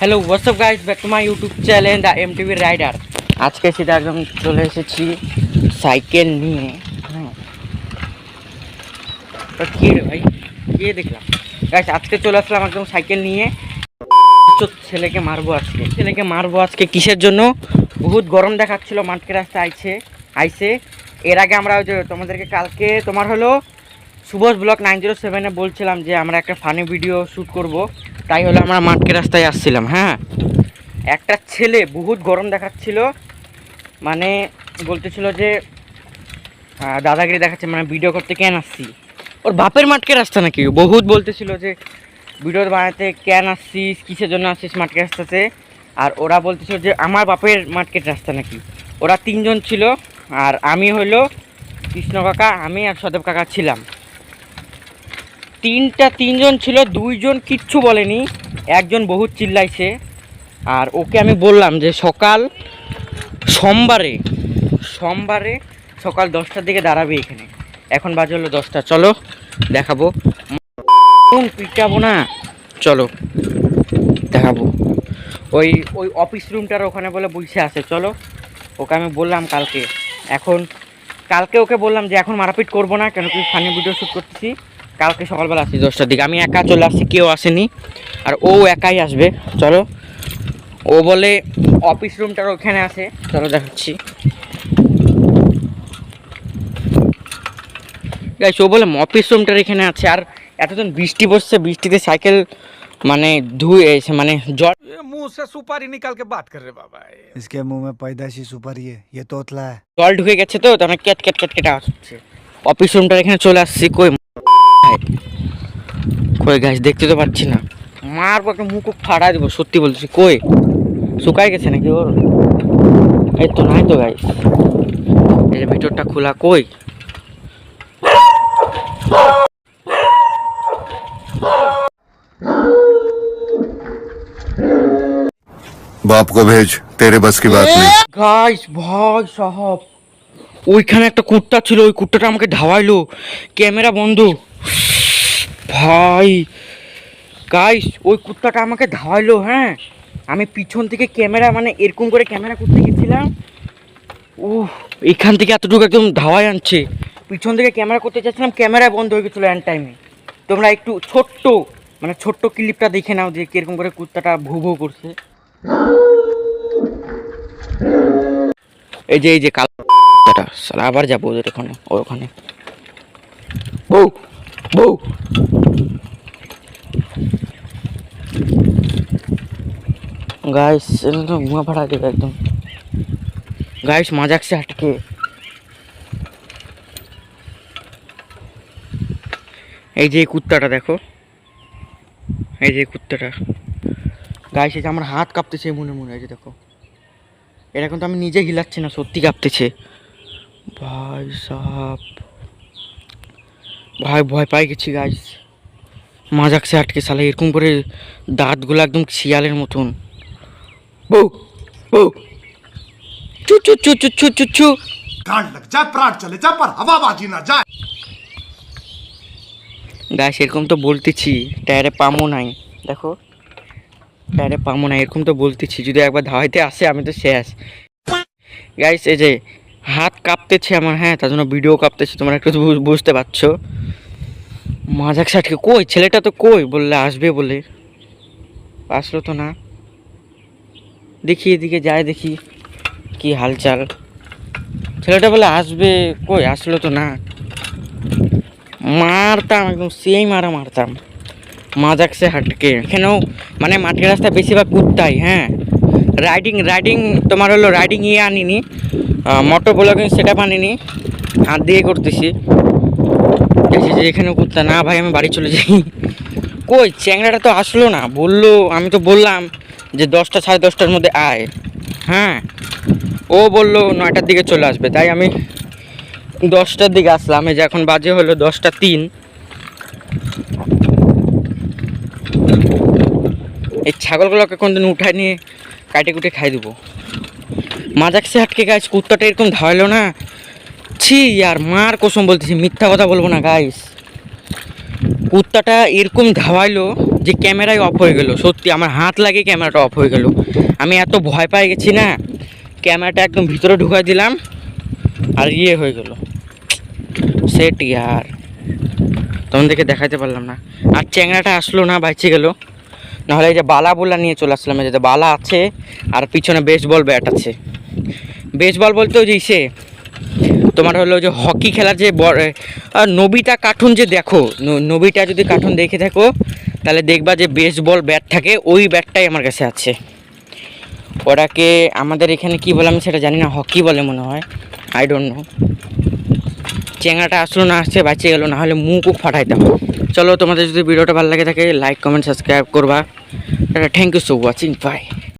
Hello WhatsApp guys back to my YouTube channel the M TV rider আজকে সেটা একদম চলে এসেছি সাইকেল নিয়ে। হ্যাঁ। কী রে ভাই? কে দেখলাম? গাইজ আজকে চলে আসলাম একদম সাইকেল নিয়ে। ছেলেকে মারবো আজকে। ছেলেকে মারবো আজকে কিসের জন্য? বহুত গরম দেখাচ্ছিল, মাঠকে রাস্তা আইছে। আইছে। এর আগে আমরা ওই যে তোমাদেরকে কালকে তোমার হলো সুভাষ ব্লক নাইন জিরো সেভেনে বলছিলাম যে আমরা একটা ফানি ভিডিও শ্যুট করব। তাই হলো আমরা মাঠকে রাস্তায় আসছিলাম হ্যাঁ? একটা ছেলে বহুত গরম দেখাচ্ছিল মানে বলতেছিল যে দাদাগিরি দেখাচ্ছে মানে ভিডিও করতে কেন আসছি? ওর বাপের মাঠকে রাস্তা নাকি? বহুত বলতেছিল যে, ভিডিও বানাতে কেন আসছিস? কিসের জন্য আসছিস মাঠকে রাস্তাতে? আর ওরা বলতেছিল যে, আমার বাপের মার্কেট রাস্তা নাকি? ওরা তিনজন ছিল, আর আমি হলো কৃষ্ণ কাকা, আমি আর সদেব কাকা ছিলাম। তিনটা তিনজন ছিল, দুইজন কিচ্ছু বলেনি, একজন বহুত চিল্লাইছে। আর ওকে আমি বললাম যে সকাল সোমবারে সোমবারে সকাল দশটার দিকে দাঁড়াবে এখানে। এখন বাজে হলো দশটা। চলো, দেখাবো। পিটাবো না? চলো, দেখাবো। ওই ওই অফিস রুমটার ওখানে বলে বসে আছে। চলো, ওকে আমি বললাম কালকে। এখন, কালকে ওকে বললাম যে এখন মারাপিট করব না, কেন কি ফানি ভিডিও শ্যুট করতেছি? কালকে সকালবেলা আসছি দশটার দিকে আমি একা চলে আসছি কেউ আসেনি আর ও একাই আসবে চলো ও বলে অফিস রুমটার ওখানে আছে চলো দেখাচ্ছি গাইস ও বলে অফিস রুমটার এখানে আছে আর এতদিন বৃষ্টি বসছে বৃষ্টিতে সাইকেল মানে ধুয়ে এসে মানে জল ये मुंह से सुपारी निकाल के बात कर रहे बाबा ये। इसके मुंह में पैदाइशी सुपारी है ये तोतला है জল ঢুকে গেছে তো তখন ক্যাট ক্যাট ক্যাট ক্যাট আওয়াজ হচ্ছে অফিস রুমটার এখানে চলে আসছি কই কই গাছ দেখতে তো পাচ্ছি না। মারবো একটা মুখ ফাড়া দিব সত্যি বলছি। কই? শুকায় গেছে নাকি ওর? এই তো নাই তো গাছ। এর ভিতরটা খোলা কই? বাপ কো ভেজ তেরে বাস কি বাত নেই। গাইস ভাই সাহেব ওইখানে একটা কুত্তা ছিল ওই কুত্তাটা আমাকে ধাওয়াইলো ক্যামেরা বন্ধ। ভাই গাইস ওই কুত্তাটা আমাকে ধাওয়াইলো হ্যাঁ? আমি পিছন থেকে ক্যামেরা মানে এরকম করে ক্যামেরা করতে গেছিলাম। ও এখান থেকে এতটুকু একদম ধাওয়াই আনছে। পিছন থেকে ক্যামেরা করতে চাচ্ছিলাম, ক্যামেরা বন্ধ হয়ে গেছিল অ্যান টাইমে তোমরা একটু ছোট্ট মানে ছোট্ট ক্লিপটা দেখে নাও যে কীরকম করে কুত্তাটা ভু ভু করছে। এই যে এই যে কালটা সালা আবার যাব ওদের ওখানে ওখানে। বউ বউ। গাইস তো মুয়া ফাড়া দেবে একদম। গাইস মাজাকসে আটকে। এই যে কুত্তাটা, দেখো। এই যে কুত্তাটা। গাইস এই যে আমার হাত কাঁপতেছে মনে মনে, এই যে দেখো। এটা কিন্তু আমি নিজে হিলাচ্ছি না, সত্যি কাঁপতেছে। ভাই সাপ ভাই ভয় পাই গেছি গাছ মাজাকসে আটকে সালে এরকম করে দাঁতগুলো একদম শিয়ালের মতন। বউ বউ। চু চু চু চু চু চু চু। গাছ এরকম তো বলতেছি টায়ারে পামো নাই। দেখো টায়ারে পামো নাই এরকম তো বলতেছি যদি একবার ধাওয়াইতে আসে আমি তো শেষ। গাইস এই যে হাত কাঁপতেছে আমার হ্যাঁ তার জন্য ভিডিও কাঁপতেছে, তোমরা একটু বুঝতে পারছ। মাজাক সাটকে কই, ছেলেটা তো কই? বললে আসবে বলে। আসলো তো না। দেখি এদিকে যায় দেখি কি হালচাল। ছেলেটা বলে আসবে, কই? আসলো তো না। মারতাম, একদম সেই মারা মারতাম। মাজাকসে হাটকে এখানেও মানে মাটির রাস্তায় বেশিরভাগ কুত্তাই হ্যাঁ। রাইডিং রাইডিং তোমার হলো রাইডিং ইয়ে আনিনি মোটর ব্লগিং সেটা আনিনি, হাত দিয়ে করতেছি। দেখছি যে এখানে কুত্তা, না ভাই, আমি বাড়ি চলে যাই। কই, চ্যাংড়াটা তো আসলো না, বলল, আমি তো বললাম যে দশটা, সাড়ে দশটার মধ্যে আয়। হ্যাঁ ও বলল নয়টার দিকে চলে আসবে, তাই আমি দশটার দিকে আসলাম, এই যে এখন বাজে হলো দশটা তিন। এই ছাগলগুলোকে কোনদিন উঠায় নিয়ে কাটে কুটে খাই দেবো। মাজাকসে হাটকে গাইস কুত্তাটা এরকম ধাওয়ালো না। ছি, আর মার কসম বলতেছি, মিথ্যা কথা বলব না গাইস কুত্তাটা এরকম ধাওয়াইলো যে ক্যামেরায় অফ হয়ে গেল। সত্যি, আমার হাত লাগে ক্যামেরাটা অফ হয়ে গেল। আমি এত ভয় পাই গেছি না, ক্যামেরাটা একদম ভিতরে ঢুকাই দিলাম, আর ইয়ে হয়ে গেল। সেট ইয়ার তোমাদেরকে দেখাতে পারলাম না। আর চ্যাংড়াটা আসলো না, বাইচে গেল। নাহলে এই যে বালা বোলা নিয়ে চলে আসলাম, এই যে বালা আছে, আর পিছনে বেসবল ব্যাট আছে। বেসবল বলতে ওই যে ইসে, তোমার হলো যে হকি খেলার যে নবিতা কার্টুন যে দেখো নবিতা যদি কার্টুন দেখে থাকো, তাহলে দেখবা যে বেসবল ব্যাট থাকে, ওই ব্যাটটাই আমার কাছে আছে। ওটাকে আমাদের এখানে কি বলে আমি সেটা জানি না হকি বলে মনে হয় আই ডোন্ট নো চেঙ্গাটা আসলো না আসছে বাঁচে গেলো না হলে মুখও ফাটাইতাম। চলো, তোমাদের যদি ভিডিওটা ভালো লাগে থাকে লাইক কমেন্ট সাবস্ক্রাইব করবা। thank you so watching bye